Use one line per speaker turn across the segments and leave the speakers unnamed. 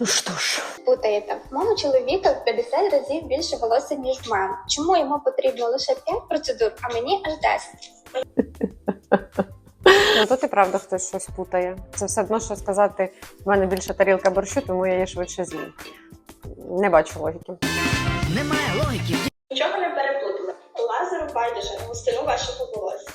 Ну що ж,
Путаєте. В мого чоловіка в 50 разів більше волосся, ніж в мене. Чому йому потрібно лише 5 процедур, а мені аж 10?
ну тут і правда хтось щось путає. Це все одно, що сказати, в мене більше тарілка борщу, тому я її швидше з'їм. Не бачу логіки.
Немає логіки.
Нічого не переплутали. Лазеру байдуже густину вашого волосся.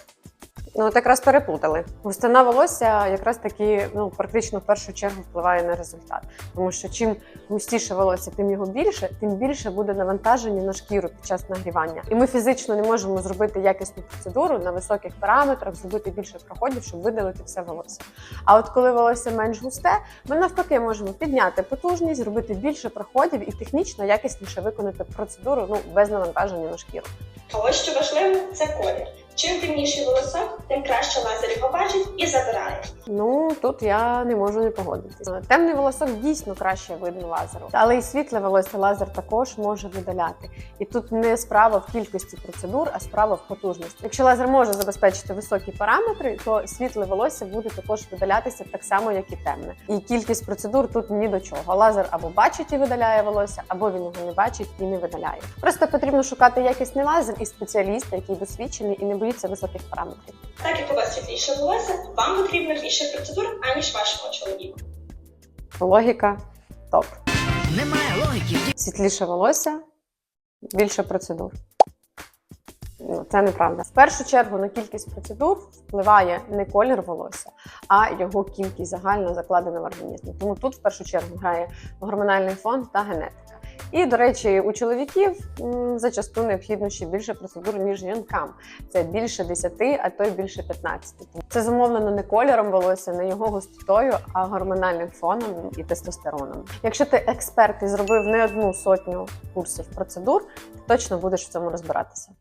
Ну, от якраз переплутали. Густина волосся якраз таки ну, практично в першу чергу впливає на результат. Тому що чим густіше волосся, тим його більше, тим більше буде навантаження на шкіру під час нагрівання. І ми фізично не можемо зробити якісну процедуру на високих параметрах, зробити більше проходів, щоб видалити все волосся. А от коли волосся менш густе, ми навпаки можемо підняти потужність, зробити більше проходів і технічно якісніше виконати процедуру ну, без навантаження на шкіру.
А ось що важливо, це колір. Чим темніший волосок, тим краще лазер його бачить і забирає.
Ну тут я не можу не погодитися. Темний волосок дійсно краще видно лазеру, але і світле волосся лазер також може видаляти. І тут не справа в кількості процедур, а справа в потужності. Якщо лазер може забезпечити високі параметри, то світле волосся буде також видалятися так само, як і темне. І кількість процедур тут ні до чого. Лазер або бачить і видаляє волосся, або він його не бачить і не видаляє. Просто потрібно шукати якісний лазер і спеціаліста, який досвідчений і не боїться високих параметрів.
Так як у вас світліше волосся, вам потрібно більше процедур, аніж вашому чоловіку.
Логіка топ.
Немає логіки.
світліше волосся, більше процедур. Ну, Це неправда. В першу чергу на кількість процедур впливає не колір волосся, а його кількість загально закладена в організмі. Тому тут в першу чергу грає гормональний фон та генетика. І, до речі, у чоловіків зачасту необхідно ще більше процедур, ніж жінкам. Це більше 10, а то й більше 15. Це зумовлено не кольором волосся, не його густотою, а гормональним фоном і тестостероном. Якщо ти експерт і зробив не одну сотню курсів процедур, точно будеш в цьому розбиратися.